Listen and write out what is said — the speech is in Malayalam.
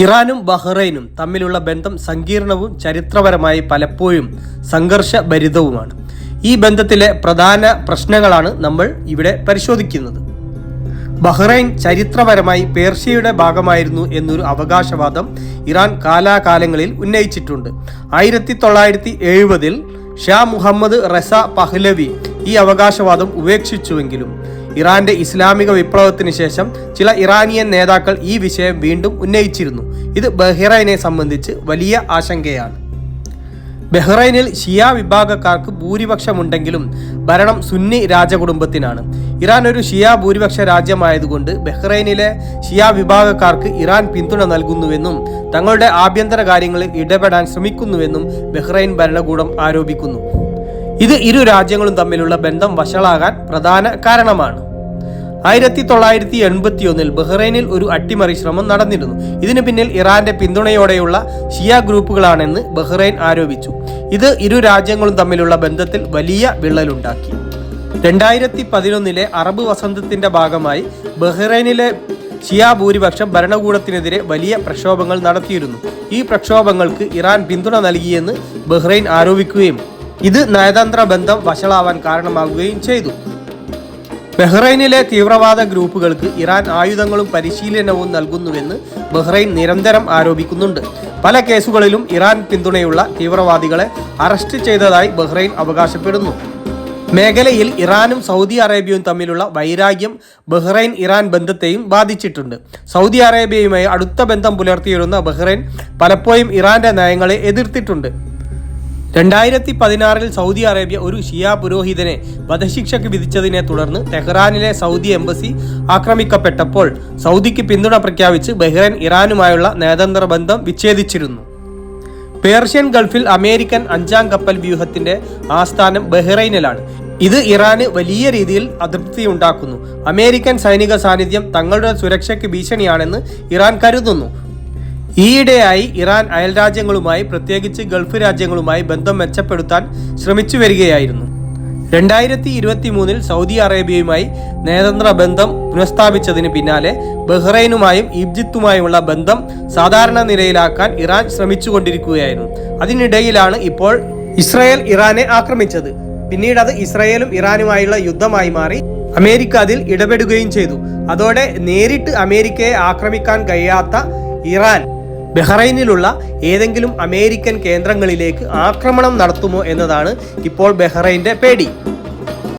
ഇറാനും ബഹ്റൈനും തമ്മിലുള്ള ബന്ധം സങ്കീർണവും ചരിത്രപരമായി പലപ്പോഴും സംഘർഷഭരിതവുമാണ്. ഈ ബന്ധത്തിലെ പ്രധാന പ്രശ്നങ്ങളാണ് നമ്മൾ ഇവിടെ പരിശോധിക്കുന്നത്. ബഹ്റൈൻ ചരിത്രപരമായി പേർഷ്യയുടെ ഭാഗമായിരുന്നു എന്നൊരു അവകാശവാദം ഇറാൻ കാലാകാലങ്ങളിൽ ഉന്നയിച്ചിട്ടുണ്ട്. ആയിരത്തി തൊള്ളായിരത്തി എഴുപതിൽ ഷാ മുഹമ്മദ് റസ പഹ്ലവി ഈ അവകാശവാദം ഉപേക്ഷിച്ചുവെങ്കിലും ഇറാന്റെ ഇസ്ലാമിക വിപ്ലവത്തിന് ശേഷം ചില ഇറാനിയൻ നേതാക്കൾ ഈ വിഷയം വീണ്ടും ഉന്നയിച്ചിരുന്നു. ഇത് ബഹ്റൈനെ സംബന്ധിച്ച് വലിയ ആശങ്കയാണ്. ബഹ്റൈനിൽ ഷിയ വിഭാഗക്കാർക്ക് ഭൂരിപക്ഷമുണ്ടെങ്കിലും ഭരണം സുന്നി രാജകുടുംബത്തിനാണ്. ഇറാൻ ഒരു ഷിയ ഭൂരിപക്ഷ രാജ്യമായതുകൊണ്ട് ബഹ്റൈനിലെ ഷിയ വിഭാഗക്കാർക്ക് ഇറാൻ പിന്തുണ നൽകുന്നുവെന്നും തങ്ങളുടെ ആഭ്യന്തര കാര്യങ്ങളിൽ ഇടപെടാൻ ശ്രമിക്കുന്നുവെന്നും ബഹ്റൈൻ ഭരണകൂടം ആരോപിക്കുന്നു. ഇത് ഇരു രാജ്യങ്ങളും തമ്മിലുള്ള ബന്ധം വഷളാകാൻ പ്രധാന കാരണമാണ്. ആയിരത്തി തൊള്ളായിരത്തി എൺപത്തി ഒന്നിൽ ബഹ്റൈനിൽ ഒരു അട്ടിമറി ശ്രമം നടന്നിരുന്നു. ഇതിനു പിന്നിൽ ഇറാന്റെ പിന്തുണയോടെയുള്ള ഷിയ ഗ്രൂപ്പുകളാണെന്ന് ബഹ്റൈൻ ആരോപിച്ചു. ഇത് ഇരു രാജ്യങ്ങളും തമ്മിലുള്ള ബന്ധത്തിൽ വലിയ വിള്ളലുണ്ടാക്കി. രണ്ടായിരത്തി പതിനൊന്നിലെ അറബ് വസന്തത്തിന്റെ ഭാഗമായി ബഹ്റൈനിലെ ഷിയ ഭൂരിപക്ഷം ഭരണകൂടത്തിനെതിരെ വലിയ പ്രക്ഷോഭങ്ങൾ നടത്തിയിരുന്നു. ഈ പ്രക്ഷോഭങ്ങൾക്ക് ഇറാൻ പിന്തുണ നൽകിയെന്ന് ബഹ്റൈൻ ആരോപിക്കുകയും ഇത് നയതന്ത്ര ബന്ധം വഷളാവാൻ കാരണമാകുകയും ചെയ്തു. ബഹ്റൈനിലെ തീവ്രവാദ ഗ്രൂപ്പുകൾക്ക് ഇറാൻ ആയുധങ്ങളും പരിശീലനവും നൽകുന്നുവെന്ന് ബഹ്റൈൻ നിരന്തരം ആരോപിക്കുന്നുണ്ട്. പല കേസുകളിലും ഇറാൻ പിന്തുണയുള്ള തീവ്രവാദികളെ അറസ്റ്റ് ചെയ്തതായി ബഹ്റൈൻ അവകാശപ്പെടുന്നു. മേഖലയിൽ ഇറാനും സൗദി അറേബ്യയും തമ്മിലുള്ള വൈരാഗ്യം ബഹ്റൈൻ ഇറാൻ ബന്ധത്തെയും ബാധിച്ചിട്ടുണ്ട്. സൗദി അറേബ്യയുമായി അടുത്ത ബന്ധം പുലർത്തിയിരുന്ന ബഹ്റൈൻ പലപ്പോഴും ഇറാന്റെ നയങ്ങളെ എതിർത്തിട്ടുണ്ട്. രണ്ടായിരത്തി പതിനാറിൽ സൗദി അറേബ്യ ഒരു ഷിയ പുരോഹിതനെ വധശിക്ഷയ്ക്ക് വിധിച്ചതിനെ തുടർന്ന് തെഹ്റാനിലെ സൗദി എംബസി ആക്രമിക്കപ്പെട്ടപ്പോൾ സൗദിക്ക് പിന്തുണ പ്രഖ്യാപിച്ച് ബഹ്റൈൻ ഇറാനുമായുള്ള നയതന്ത്ര ബന്ധം വിച്ഛേദിച്ചിരുന്നു. പേർഷ്യൻ ഗൾഫിൽ അമേരിക്കൻ അഞ്ചാം കപ്പൽ വ്യൂഹത്തിന്റെ ആസ്ഥാനം ബഹ്റൈനിലാണ്. ഇത് ഇറാന് വലിയ രീതിയിൽ അതൃപ്തി ഉണ്ടാക്കുന്നു അമേരിക്കൻ സൈനിക സാന്നിധ്യം തങ്ങളുടെ സുരക്ഷയ്ക്ക് ഭീഷണിയാണെന്ന് ഇറാൻ കരുതുന്നു. ഈയിടെയായി ഇറാൻ അയൽരാജ്യങ്ങളുമായി പ്രത്യേകിച്ച് ഗൾഫ് രാജ്യങ്ങളുമായി ബന്ധം മെച്ചപ്പെടുത്താൻ ശ്രമിച്ചു വരികയായിരുന്നു. രണ്ടായിരത്തി ഇരുപത്തി മൂന്നിൽ സൗദി അറേബ്യയുമായി നയതന്ത്ര ബന്ധം പുനഃസ്ഥാപിച്ചതിന് പിന്നാലെ ബഹ്റൈനുമായും ഈജിപ്തുമായുമുള്ള ബന്ധം സാധാരണ നിലയിലാക്കാൻ ഇറാൻ ശ്രമിച്ചുകൊണ്ടിരിക്കുകയായിരുന്നു. അതിനിടയിലാണ് ഇപ്പോൾ ഇസ്രായേൽ ഇറാനെ ആക്രമിച്ചത്. പിന്നീട് അത് ഇസ്രായേലും ഇറാനുമായുള്ള യുദ്ധമായി മാറി അമേരിക്ക അതിൽ ഇടപെടുകയും ചെയ്തു. അതോടെ നേരിട്ട് അമേരിക്കയെ ആക്രമിക്കാൻ കഴിയാത്ത ഇറാൻ ബഹ്റൈനിലുള്ള ഏതെങ്കിലും അമേരിക്കൻ കേന്ദ്രങ്ങളിലേക്ക് ആക്രമണം നടത്തുമോ എന്നതാണ് ഇപ്പോൾ ബഹ്റൈന്റെ പേടി.